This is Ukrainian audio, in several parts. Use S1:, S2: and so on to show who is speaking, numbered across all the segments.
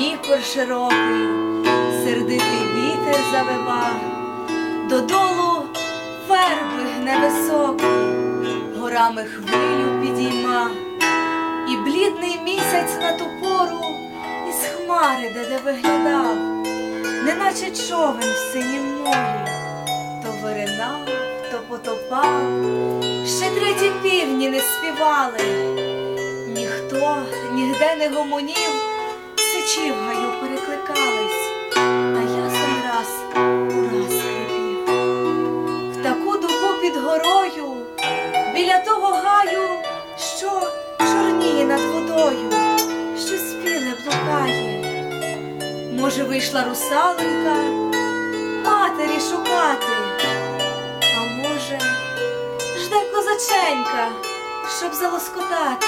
S1: Дніпр широкий, сердитий вітер завива, додолу верби гне високий, горами хвилю підійма, і блідний місяць на ту пору із хмари, де де виглядав, неначе човен в синім морі, то виринав, то потопав, ще треті півні не співали. Ніхто нігде не гомонів, сичі в гаю перекликались, та ясен раз ураз хрипів. В таку добу під горою, біля того гаю, що чорніє над водою, що спіле блукає. Може, вийшла русалонька матері шукати, а може, жде козаченька, щоб залоскотати.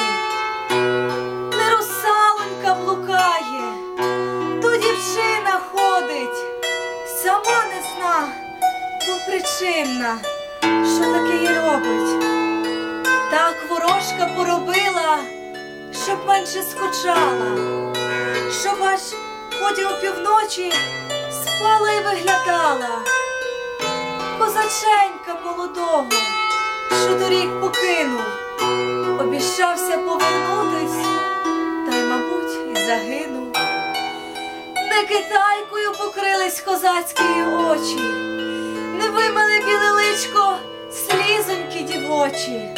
S1: Причинна, що таке їй робить. Так ворожка поробила, щоб менше скучала, щоб аж ході опівночі спала і виглядала. Козаченька молодого, що торік покинув, обіщався повернутись, та й, мабуть, і загинув. Не китайкою покрились козацькі очі, не вимили личко слізоньки дівочі.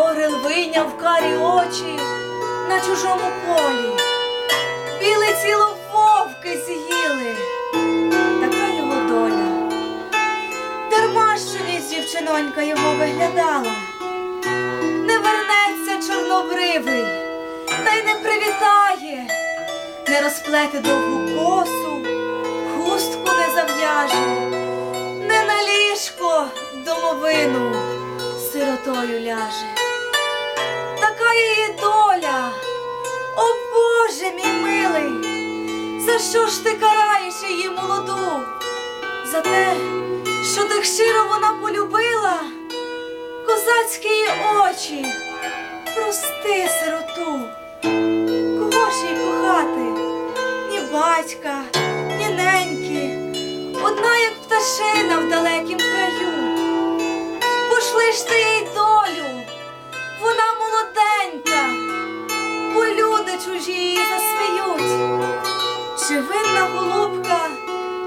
S1: Орел вийняв карі очі на чужому полі, біле тіло вовки з'їли, така його доля. Дарма що ніч дівчинонька його виглядала. Не вернеться чорнобривий, та й не привітає, не розплете довгу косу, хустку не зав'яже, домовину сиротою ляже. Така її доля, о Боже мій милий, за що ж ти караєш її молоду? За те, що так щиро вона полюбила козацькі її очі, прости сироту, кого ж їй кохати, ні батька, ні неньки, одна, як пташина в далекім ж ти їй долю, вона молоденька, бо люди чужі її засміють. Чи винна голубка,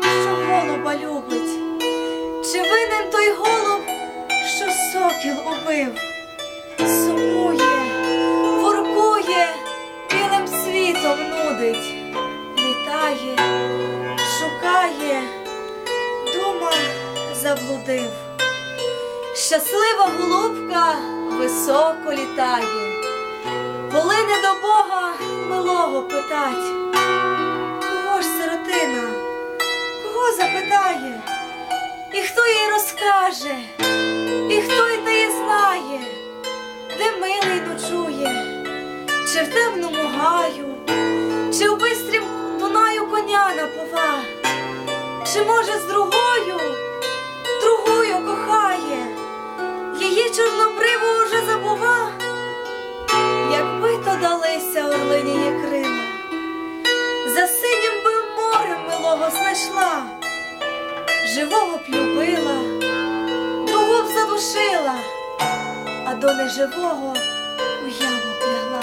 S1: що голуба любить? Чи винен той голуб, що сокіл убив? Сумує, воркує, білим світом нудить, літає, шукає, дума заблудив. Щаслива голубка високо літає, коли не до Бога милого питать. Кого ж сиротина, кого запитає? І хто їй розкаже, і хто й неї знає, де милий ночує, чи в темному гаю, чи в бистрім Дунаю коня напова, чи може з другою, другою кохає, її чорнобриву уже забува, якби то далися орлині крила, за синім би морем милого знайшла живого б любила, другу б задушила, а до неживого у яму б лягла.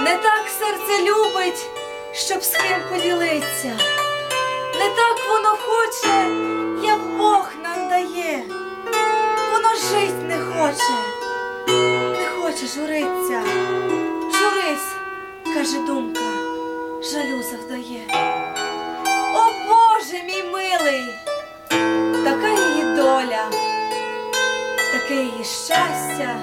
S1: Не так серце любить, щоб з ким поділиться, не так воно хоче, як Бог нам дає. Жить не хоче, не хоче журиться. Журись, каже думка, жалю завдає. О Боже мій милий, така її доля, таке її щастя,